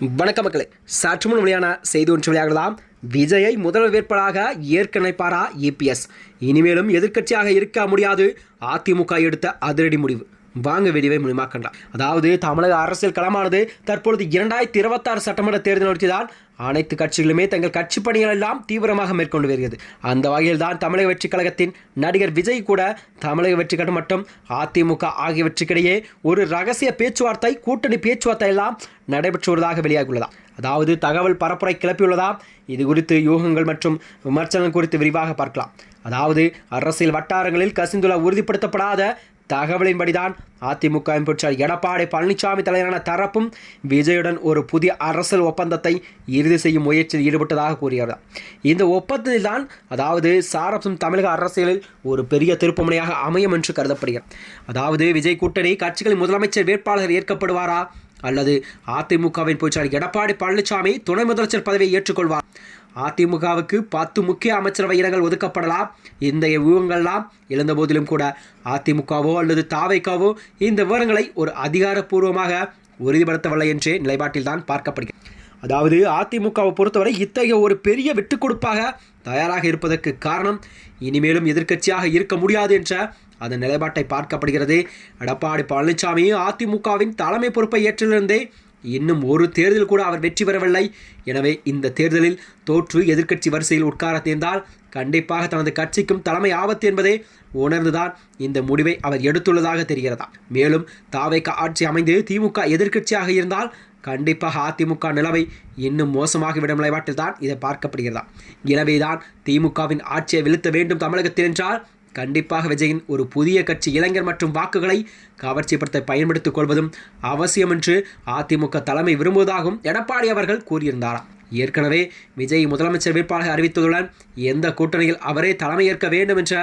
வணக்க மக்களே சற்று முன் வெளியான செய்தி ஒன்று விளையாடலாம் விஜயை முதல்வர் வேட்பாளராக ஏற்க நினைப்பாரா இபிஎஸ் இனிமேலும் எதிர்க்கட்சியாக இருக்க முடியாது. அதிமுக எடுத்த அதிரடி முடிவு. வாங்க வெடிவை முழுமாக்கின்றார் அதாவது தமிழக அரசியல் களமானது தற்பொழுது இரண்டாயிரத்தி இருபத்தாறு சட்டமன்ற தேர்தல் நோக்கிதான் அனைத்து கட்சிகளுமே தங்கள் கட்சி பணிகள் எல்லாம் தீவிரமாக மேற்கொண்டு வருகிறது. அந்த வகையில் தான் தமிழக வெற்றி கழகத்தின் நடிகர் விஜய் கூட தமிழக வெற்றி கழகம் மற்றும் அதிமுக ஆகியவற்றுக்கிடையே ஒரு ரகசிய பேச்சுவார்த்தை கூட்டணி பேச்சுவார்த்தை எல்லாம் நடைபெற்று வருவதாக வெளியாகியுள்ளதா. அதாவது தகவல் பரப்புரை கிளப்பியுள்ளதா? இது குறித்து யூகங்கள் மற்றும் விமர்சனம் குறித்து விரிவாக பார்க்கலாம். அதாவது அரசியல் வட்டாரங்களில் கசிந்துள்ள உறுதிப்படுத்தப்படாத தகவலின்படிதான் அதிமுக பொருட்சார் எடப்பாடி பழனிசாமி தலைவரான தரப்பும் விஜயுடன் ஒரு புதிய அரசியல் ஒப்பந்தத்தை இறுதி செய்யும் முயற்சியில் ஈடுபட்டதாக கூறுகிறார் இந்த ஒப்பந்தத்தில் தான் அதாவது சாரப்சும் தமிழக அரசியலில் ஒரு பெரிய திருப்புமுனையாக அமையும் என்று கருதப்படுகிறது. அதாவது விஜய் கூட்டணி கட்சிகளின் முதலமைச்சர் வேட்பாளர் ஏற்கப்படுவாரா? அல்லது அதிமுகவின் பொதுச்சாளர் எடப்பாடி பழனிசாமி துணை முதலமைச்சர் பதவியை ஏற்றுக்கொள்வார்? அதிமுகவுக்கு பத்து முக்கிய அமைச்சரவை இடங்கள் ஒதுக்கப்படலாம். இந்த விவரங்கள்லாம் எழுந்த போதிலும் கூட அதிமுகவோ அல்லது தாவைக்காவோ இந்த விவரங்களை ஒரு அதிகாரப்பூர்வமாக உறுதிப்படுத்தவில்லை என்றே நிலைப்பாட்டில்தான் பார்க்கப்படுகிறது. அதாவது அதிமுகவை பொறுத்தவரை இத்தகைய ஒரு பெரிய விட்டுக் கொடுப்பாக தயாராக இருப்பதற்கு காரணம் இனிமேலும் எதிர்க்கட்சியாக இருக்க முடியாது என்ற அதன் நிலைப்பாட்டை பார்க்கப்படுகிறது. எடப்பாடி பழனிசாமி அதிமுகவின் தலைமை பொறுப்பை ஏற்றிலிருந்தே இன்னும் ஒரு தேர்தல் கூட அவர் வெற்றி பெறவில்லை. எனவே இந்த தேர்தலில் தோற்று எதிர்க்கட்சி வரிசையில் உட்கார தேர்ந்தால் கண்டிப்பாக தனது கட்சிக்கும் தலைமை ஆபத்து என்பதே உணர்ந்துதான் இந்த முடிவை அவர் எடுத்துள்ளதாக தெரிகிறதா. மேலும் தாவைக்கு ஆட்சி அமைந்து திமுக எதிர்க்கட்சியாக இருந்தால் கண்டிப்பாக அதிமுக நிலவை இன்னும் மோசமாகிவிடும் நிலைப்பாட்டில் தான் இதை பார்க்கப்படுகிறதா. எனவேதான் திமுகவின் ஆட்சியை வீழ்த்த வேண்டும் தமிழகத்தில் என்றால் கண்டிப்பாக விஜயின் ஒரு புதிய கட்சி இளைஞர் மற்றும் வாக்குகளை கவர்ச்சிப்படுத்த பயன்படுத்திக் கொள்வதும் அவசியம் என்று அதிமுக தலைமை விரும்புவதாகவும் எடப்பாடி அவர்கள் கூறியிருந்தாராம் ஏற்கனவே விஜய் முதலமைச்சர் வேட்பாளர் அறிவித்ததுடன் எந்த கூட்டணியில் அவரே தலைமையேற்க வேண்டும் என்ற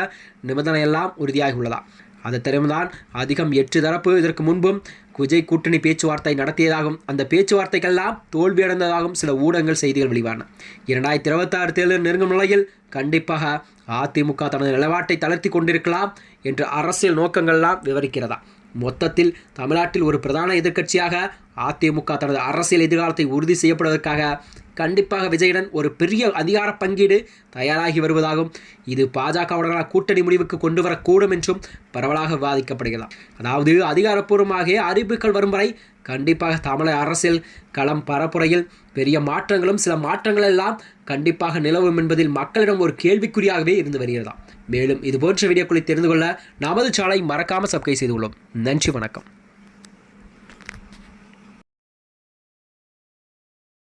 நிபந்தனையெல்லாம் உறுதியாகியுள்ளதா. அது தெரிவுதான் அதிகம் எட்டு தரப்பு இதற்கு முன்பும் விஜய் கூட்டணி பேச்சுவார்த்தை நடத்தியதாகவும் அந்த பேச்சுவார்த்தைக்கெல்லாம் தோல்வியடைந்ததாகவும் சில ஊடகங்கள் செய்திகள் வெளிவான இரண்டாயிரத்தி இருபத்தாறு தேர்தல் நெருங்கும் நிலையில் கண்டிப்பாக அதிமுக தனது நிலவாட்டை தளர்த்தி கொண்டிருக்கலாம் என்று அரசியல் நோக்கங்கள்லாம் விவரிக்கிறதா? மொத்தத்தில் தமிழ்நாட்டில் ஒரு பிரதான எதிர்க்கட்சியாக அதிமுக தனது அரசியல் எதிர்காலத்தை உறுதி செய்யப்படுவதற்காக கண்டிப்பாக விஜயுடன் ஒரு பெரிய அதிகார பங்கீடு தயாராகி வருவதாகவும் இது பாஜகவுடனான கூட்டணி முடிவுக்கு கொண்டு வரக்கூடும் என்றும் பரவலாக விவாதிக்கப்படுகிறது. அதாவது அதிகாரப்பூர்வமாக அறிவிப்புகள் வரும் வரை கண்டிப்பாக தமிழக அரசியல் களம் பரப்புரையில் பெரிய மாற்றங்களும் சில மாற்றங்கள் எல்லாம் கண்டிப்பாக நிலவும் என்பதில் மக்களிடம் ஒரு கேள்விக்குறியாகவே இருந்து வருகிறதா மேலும் இது போன்ற வீடியோக்களை தெரிந்து கொள்ள நமது சாலை மறக்காமல் சப்ஸ்கிரைப் செய்து நன்றி வணக்கம்.